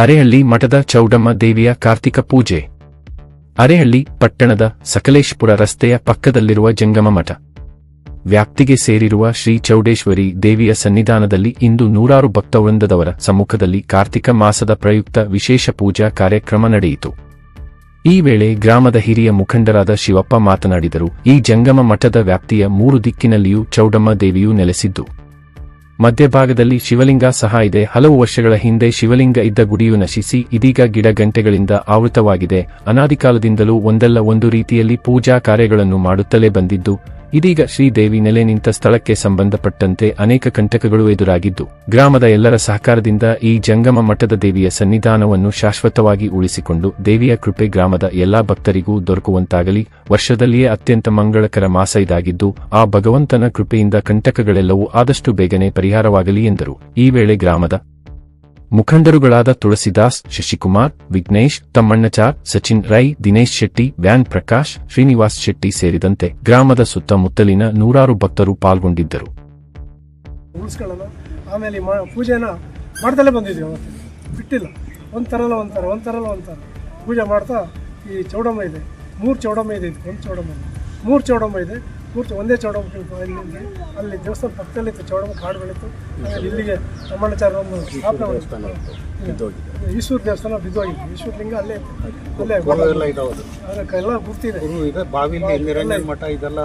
ಅರೆಹಳ್ಳಿ ಮಠದ ಚೌಡಮ್ಮ ದೇವಿಯ ಕಾರ್ತಿಕ ಪೂಜೆ. ಅರೆಹಳ್ಳಿ ಪಟ್ಟಣದ ಸಕಲೇಶ್ಪುರ ರಸ್ತೆಯ ಪಕ್ಕದಲ್ಲಿರುವ ಜಂಗಮ ಮಠ. ವ್ಯಾಪ್ತಿಗೆ ಸೇರಿರುವ ಶ್ರೀ ಚೌಡೇಶ್ವರಿ ದೇವಿಯ ಸನ್ನಿಧಾನದಲ್ಲಿ ಇಂದು ನೂರಾರು ಭಕ್ತವೃಂದದವರ ಸಮ್ಮುಖದಲ್ಲಿ ಕಾರ್ತಿಕ ಮಾಸದ ಪ್ರಯುಕ್ತ ವಿಶೇಷ ಪೂಜಾ ಕಾರ್ಯಕ್ರಮ ನಡೆಯಿತು. ಈ ವೇಳೆ ಗ್ರಾಮದ ಹಿರಿಯ ಮುಖಂಡರಾದ ಶಿವಪ್ಪ ಮಾತನಾಡಿದರು, ಈ ಜಂಗಮ ಮಠದ ವ್ಯಾಪ್ತಿಯ ಮೂರು ದಿಕ್ಕಿನಲ್ಲಿಯೂ ಚೌಡಮ್ಮ ದೇವಿಯು ನೆಲೆಸಿದ್ದು. ಮಧ್ಯಭಾಗದಲ್ಲಿ ಶಿವಲಿಂಗ ಸಹ ಇದೆ. ಹಲವು ವರ್ಷಗಳ ಹಿಂದೆ ಶಿವಲಿಂಗ ಇದ್ದ ಗುಡಿಯು ನಶಿಸಿ, ಇದೀಗ ಗಿಡ ಗಂಟೆಗಳಿಂದ ಆವೃತವಾಗಿದೆ. ಅನಾದಿಕಾಲದಿಂದಲೂ ಒಂದಲ್ಲ ಒಂದು ರೀತಿಯಲ್ಲಿ ಪೂಜಾ ಕಾರ್ಯಗಳನ್ನು ಮಾಡುತ್ತಲೇ ಬಂದಿದ್ದು ಇದೀಗ ಶ್ರೀದೇವಿ ನೆಲೆ ನಿಂತ ಸ್ಥಳಕ್ಕೆ ಸಂಬಂಧಪಟ್ಟಂತೆ ಅನೇಕ ಕಂಟಕಗಳು ಎದುರಾಗಿದ್ದು, ಗ್ರಾಮದ ಎಲ್ಲರ ಸಹಕಾರದಿಂದ ಈ ಜಂಗಮ ಮಠದ ದೇವಿಯ ಸನ್ನಿಧಾನವನ್ನು ಶಾಶ್ವತವಾಗಿ ಉಳಿಸಿಕೊಂಡು ದೇವಿಯ ಕೃಪೆ ಗ್ರಾಮದ ಎಲ್ಲಾ ಭಕ್ತರಿಗೂ ದೊರಕುವಂತಾಗಲಿ. ವರ್ಷದಲ್ಲಿಯೇ ಅತ್ಯಂತ ಮಂಗಳಕರ ಮಾಸ ಇದಾಗಿದ್ದು, ಆ ಭಗವಂತನ ಕೃಪೆಯಿಂದ ಕಂಟಕಗಳೆಲ್ಲವೂ ಆದಷ್ಟು ಬೇಗನೆ ಪರಿಹಾರವಾಗಲಿ ಎಂದರು. ಈ ವೇಳೆ ಗ್ರಾಮದ ಮುಖಂಡರುಗಳಾದ ತುಳಸಿದಾಸ್, ಶಶಿಕುಮಾರ್, ವಿಘ್ನೇಶ್, ತಮ್ಮಣ್ಣಚಾರ್, ಸಚಿನ್ ರೈ, ದಿನೇಶ್ ಶೆಟ್ಟಿ, ವ್ಯಾನ್ ಪ್ರಕಾಶ್, ಶ್ರೀನಿವಾಸ್ ಶೆಟ್ಟಿ ಸೇರಿದಂತೆ ಗ್ರಾಮದ ಸುತ್ತಮುತ್ತಲಿನ ನೂರಾರು ಭಕ್ತರು ಪಾಲ್ಗೊಂಡಿದ್ದರು. ಪೂಜೆನ ಬಂದಿದ್ವಿ ಬಿಟ್ಟಿಲ್ಲ. ಒಂಥರ ಪೂಜೆ ಮಾಡ್ತಾ ಈ ಚೌಡಮ್ಮ ಇದೆ. ಮೂರು ಚೌಡಮ್ಮ ಇದೆ, ಒಂದು ಚೌಡಮ್ಮ ಮೂರು ಚೌಡಮ್ಮ ಇದೆ. ಚೌ- ಒಂದೇ ಚೌಡಮುಖ ಇಲ್ಲಿ ಅಲ್ಲಿ ದೇವಸ್ಥಾನ ಪಕ್ಕದಲ್ಲಿ ಚೌಡಮುಖ ಚೌಡಮ್ಮ ಕಾಡು ಬೆಳೀತು ಆಮೇಲೆ ಇಲ್ಲಿಗೆ ಒಂದು ಸ್ಥಾಪನೆ ಮಾಡಿತ್ತು ಈಶ್ವರ ದೇವಸ್ಥಾನ ಬಿದ್ದೋಗಿತ್ತು ಈಶ್ವರ ಲಿಂಗ ಅಲ್ಲೇ ಇತ್ತು ಅಲ್ಲೇ ಎಲ್ಲ ಇದಾವೆ ಅದಕ್ಕೆ ಎಲ್ಲ ಗುರ್ತಿದೆ. ಮಠ ಇದೆಲ್ಲ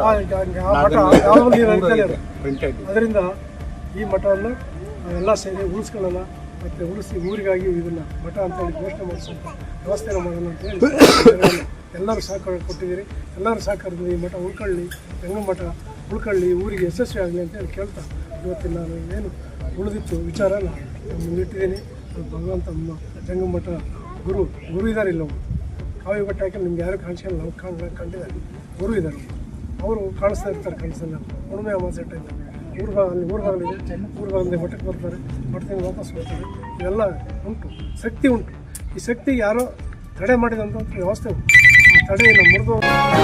ಅದರಿಂದ ಈ ಮಠವನ್ನು ಎಲ್ಲ ಸೇರಿ ಉಳಿಸ್ಕೊಳ್ಳೋಣ. ಮತ್ತು ಉಳಿಸಿ ಊರಿಗಾಗಿ ಇದನ್ನು ಮಠ ಅಂತೇಳಿ ಘೋಷಣೆ ಮಾಡ್ಸೋಣ ವ್ಯವಸ್ಥೆ ಮಾಡೋಣ ಅಂತ ಹೇಳಿ. ಎಲ್ಲರೂ ಸಹಕಾರ ಕೊಟ್ಟಿದ್ದೀರಿ. ಎಲ್ಲರೂ ಸಹಕಾರದಿಂದ ಈ ಮಠ ಉಳ್ಕೊಳ್ಳಿ ಗಂಗ ಮಠ ಉಳ್ಕೊಳ್ಳಿ, ಊರಿಗೆ ಯಶಸ್ವಿ ಆಗಲಿ ಅಂತ ಹೇಳಿ ಕೇಳ್ತಾ ಇವತ್ತಿನ ನಾನು ಏನು ಉಳಿದಿತ್ತು ವಿಚಾರನ ಮುಂದಿಟ್ಟಿದ್ದೀನಿ ಭಗವಂತ ನಮ್ಮ ಮಠ ಗುರು ಗುರು ಇದ್ದಾರೆ ಇಲ್ಲ ಒಬ್ರು. ಕಾವಿ ಬಟ್ಟೆ ಹಾಕಿ ನಿಮ್ಗೆ ಯಾರು ಕಾಣಿಸ್ಕೊಂಡು ನಾವು ಕಾಣ ಕಂಡಿದ್ದಾರೆ. ಗುರು ಇದ್ದಾರೆ ಅವರು ಕಾಣಿಸ್ತಾ ಇರ್ತಾರೆ ಕನಸಲ್ಲ. ಹುಣ್ಣಿಮೆ ಊರು ಭಾಗದಲ್ಲಿ ಊರು ಅಲ್ಲಿ ಊರು ಭಾಗದಲ್ಲಿ ಮಠಕ್ಕೆ ಬರ್ತಾರೆ. ಮಠದಿಂದ ವಾಪಸ್ ಬರ್ತಾರೆ ಇವೆಲ್ಲ ಉಂಟು. ಶಕ್ತಿ ಉಂಟು. ಈ ಶಕ್ತಿ ಯಾರೋ ತಡೆ ಮಾಡಿದಂಥ ವ್ಯವಸ್ಥೆ ಉಂಟು. Italia del amor.